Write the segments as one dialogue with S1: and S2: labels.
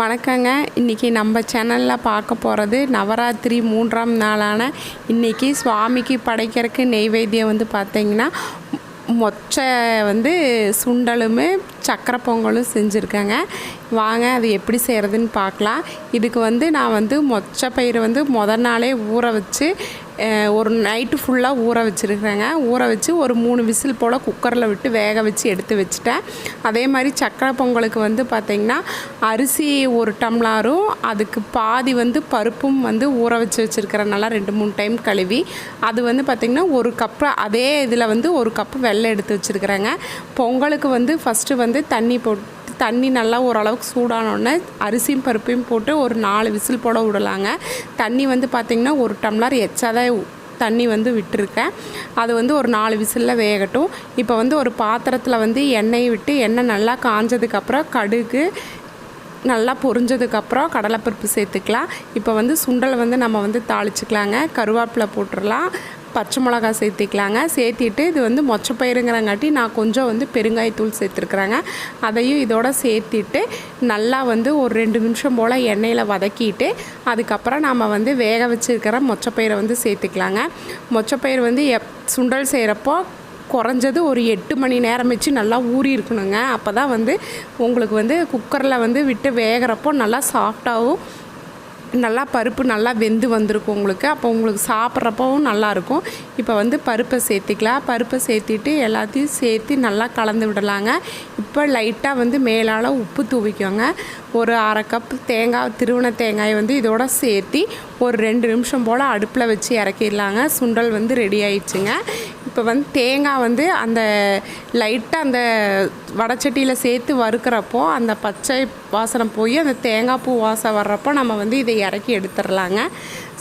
S1: வணக்கங்க. இன்றைக்கி நம்ம சேனலில் பார்க்க போகிறது நவராத்திரி மூன்றாம் நாளான இன்றைக்கி சுவாமிக்கு படைக்கிறதுக்கு நெய்வேத்தியம் வந்து பார்த்திங்கன்னா மொச்சை வந்து சுண்டலுமே சக்கரை பொங்கலும் செஞ்சுருக்கேங்க. வாங்க அது எப்படி செய்கிறதுன்னு பார்க்கலாம். இதுக்கு வந்து நான் வந்து மொச்சை பயிர் வந்து முதல் நாளே ஊற வச்சு ஒரு நைட்டு ஃபுல்லாக ஊற வச்சுருக்கிறேங்க. ஊற வச்சு ஒரு மூணு விசில் போல் குக்கரில் விட்டு வேக வச்சு எடுத்து வச்சுட்டேன். அதே மாதிரி சக்கரை பொங்கலுக்கு வந்து பார்த்திங்கன்னா அரிசி ஒரு டம்ளாரும் அதுக்கு பாதி வந்து பருப்பும் வந்து ஊற வச்சு வச்சுருக்கிறனால ரெண்டு மூணு டைம் கழுவி அது வந்து பார்த்திங்கன்னா ஒரு கப்பு அதே இதில் வந்து ஒரு கப்பு வெள்ளை எடுத்து வச்சுருக்குறேங்க. பொங்கலுக்கு வந்து ஃபஸ்ட்டு வந்து தண்ணி போட்டு தண்ணி நல்லா ஓரளவுக்கு சூடானோடனே அரிசியும் பருப்பையும் போட்டு ஒரு நாலு விசில் போட விடலாங்க. தண்ணி வந்து பார்த்திங்கன்னா ஒரு டம்ளர் எச்சாதான் தண்ணி வந்து விட்டுருக்கேன். அது வந்து ஒரு நாலு விசிலில் வேகட்டும். இப்போ வந்து ஒரு பாத்திரத்தில் வந்து எண்ணெய் விட்டு எண்ணெய் நல்லா காஞ்சதுக்கப்புறம் கடுகு நல்லா பொரிஞ்சதுக்கப்புறம் கடலைப்பருப்பு சேர்த்துக்கலாம். இப்போ வந்து சுண்டலை வந்து நம்ம வந்து தாளிச்சுக்கலாங்க. கருவேப்பிலை போட்டுடலாம் பச்சை மிளகா சேர்த்திக்கலாங்க. சேர்த்திட்டு இது வந்து மொச்சப்பயிருங்கிறங்காட்டி நான் கொஞ்சம் வந்து பெருங்காயத்தூள் சேர்த்துருக்குறேங்க. அதையும் இதோட சேர்த்திட்டு நல்லா வந்து ஒரு ரெண்டு நிமிஷம் போல் எண்ணெயில் வதக்கிட்டு அதுக்கப்புறம் நாம் வந்து வேக வச்சுருக்கிற மொச்சப்பயிரை வந்து சேர்த்துக்கலாங்க. மொச்சப்பயிர் வந்து எப் சுண்டல் செய்கிறப்போ குறைஞ்சது ஒரு எட்டு மணி நேரம் வச்சு நல்லா ஊறி இருக்கணுங்க. அப்போ தான் வந்து உங்களுக்கு வந்து குக்கரில் வந்து விட்டு வேகிறப்போ நல்லா சாஃப்டாகவும் நல்லா பருப்பு நல்லா வெந்து வந்திருக்கும் உங்களுக்கு. அப்போ உங்களுக்கு சாப்பிட்றப்பவும் நல்லாயிருக்கும். இப்போ வந்து பருப்பை சேர்த்திக்கலாம். பருப்பை சேர்த்திட்டு எல்லாத்தையும் சேர்த்து நல்லா கலந்து விடலாங்க. இப்போ லைட்டாக வந்து மேலால் உப்பு தூவிக்கோங்க. ஒரு அரை கப் தேங்காய் திருவண தேங்காயை வந்து இதோட சேர்த்தி ஒரு ரெண்டு நிமிஷம் போல் அடுப்பில் வச்சு இறக்கிடலாங்க. சுண்டல் வந்து ரெடி ஆயிடுச்சுங்க. இப்போ வந்து தேங்காய் வந்து அந்த லைட்டாக அந்த வடச்சட்டியில் சேர்த்து வறுக்கிறப்போ அந்த பச்சை வாசனை போய் அந்த தேங்காய் பூ வாசம் வர்றப்போ நம்ம வந்து இதை இறக்கி எடுத்துடலாங்க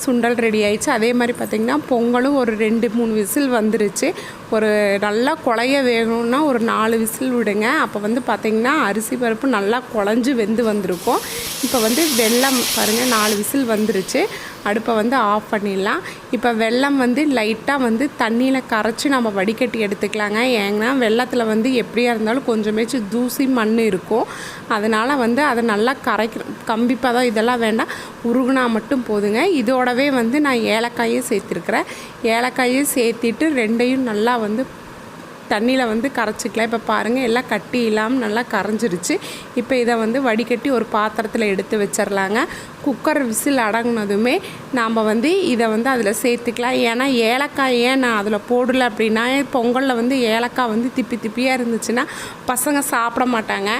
S1: சுண்டல் ரெடி ஆயிடுச்சு. அதே மாதிரி பார்த்திங்கன்னா பொங்கலும் ஒரு ரெண்டு மூணு விசில் வந்துருச்சு. ஒரு நல்லா குழைய வேகணும்னா ஒரு நாலு விசில் விடுங்க. அப்போ வந்து பார்த்திங்கன்னா அரிசி பருப்பு நல்லா குழஞ்சி வெந்து வந்திருக்கும். இப்போ வந்து வெள்ளம் பாருங்கள் நாலு விசில் வந்துருச்சு. அடுப்பை வந்து ஆஃப் பண்ணிடலாம். இப்போ வெள்ளம் வந்து லைட்டாக வந்து தண்ணியில் கரைச்சி நம்ம வடிகட்டி எடுத்துக்கலாங்க. ஏன்னா வெள்ளத்தில் வந்து எப்படியா இருந்தாலும் கொஞ்சமேச்சும் தூசி மண் இருக்கும். அதனால் வந்து அதை நல்லா கரைக்கிற கம்பி பதம் இதெல்லாம் வேண்டாம். உருகுனா மட்டும் போதுங்க. இதோடவே வந்து நான் ஏலக்காயும் சேர்த்துருக்குறேன். ஏலக்காயும் சேர்த்திட்டு ரெண்டையும் நல்லா வந்து தண்ணியில் வந்து கரைச்சிக்கலாம். இப்போ பாருங்கள் எல்லாம் கட்டி இல்லாமல் நல்லா கரைஞ்சிருச்சு. இப்போ இதை வந்து வடிகட்டி ஒரு பாத்திரத்தில் எடுத்து வச்சிடலாங்க குக்கர் விசில் அடங்கினதுமே நாம் வந்து இதை வந்து அதில் சேர்த்துக்கலாம். ஏன்னா ஏலக்காய் ஏன் நான் அதில் போடல அப்படின்னா பொங்கலில் வந்து ஏலக்காய் வந்து திப்பி திப்பியாக இருந்துச்சுன்னா பசங்க சாப்பிட மாட்டாங்க.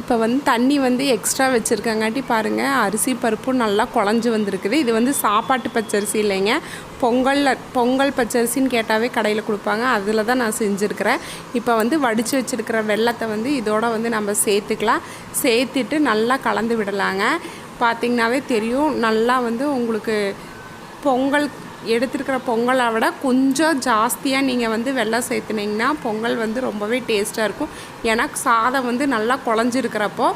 S1: இப்போ வந்து தண்ணி வந்து எக்ஸ்ட்ரா வச்சுருக்கங்காட்டி பாருங்கள் அரிசி பருப்பும் நல்லா குழஞ்சி வந்திருக்குது. இது வந்து சாப்பாட்டு பச்சரிசி இல்லைங்க. பொங்கலில் பொங்கல் பச்சரிசின்னு கேட்டாவே கடையில் கொடுப்பாங்க. அதில் தான் நான் செஞ்சுருக்கிறேன். இப்போ வந்து வடித்து வச்சுருக்கிற வெள்ளத்தை வந்து இதோட வந்து நம்ம சேர்த்துக்கலாம். சேர்த்துட்டு நல்லா கலந்து விடலாங்க. பார்த்திங்கனாவே தெரியும் நல்லா வந்து உங்களுக்கு பொங்கல் எடுத்துருக்கிற பொங்கலை விட கொஞ்சம் ஜாஸ்தியாக நீங்கள் வந்து வெள்ளம் சேர்த்துனீங்கன்னா பொங்கல் வந்து ரொம்பவே டேஸ்ட்டாக இருக்கும். ஏன்னா சாதம் வந்து நல்லா குழஞ்சிருக்கிறப்போ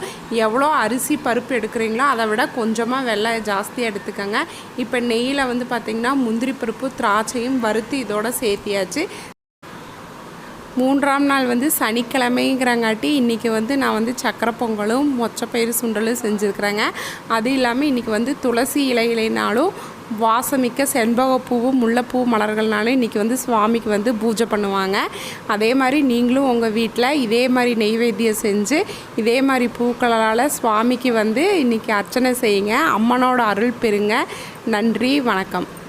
S1: எவ்வளோ அரிசி பருப்பு எடுக்கிறீங்களோ அதை விட கொஞ்சமாக வெள்ளை ஜாஸ்தியாக எடுத்துக்கோங்க. இப்போ நெய்யில் வந்து பார்த்திங்கன்னா முந்திரி பருப்பு திராட்சையும் வறுத்து இதோட சேர்த்தியாச்சு. மூன்றாம் நாள் வந்து சனிக்கிழமைங்கிறங்காட்டி இன்றைக்கி வந்து நான் வந்து சக்கரை பொங்கலும் மொச்சப்பயிறு சுண்டலும் செஞ்சுருக்குறேங்க. அது இல்லாமல் இன்றைக்கி வந்து துளசி இலையிலைனாலும் வாசமிக்க செண்பகப்பூவும் முல்லைப்பூ மலர்கள்னாலே இன்றைக்கி வந்து சுவாமிக்கு வந்து பூஜை பண்ணுவாங்க. அதே மாதிரி நீங்களும் உங்கள் வீட்டில் இதே மாதிரி நெய்வேத்தியம் செஞ்சு இதே மாதிரி பூக்களால் சுவாமிக்கு வந்து இன்றைக்கி அர்ச்சனை செய்யுங்க. அம்மனோட அருள் பெறுங்க. நன்றி வணக்கம்.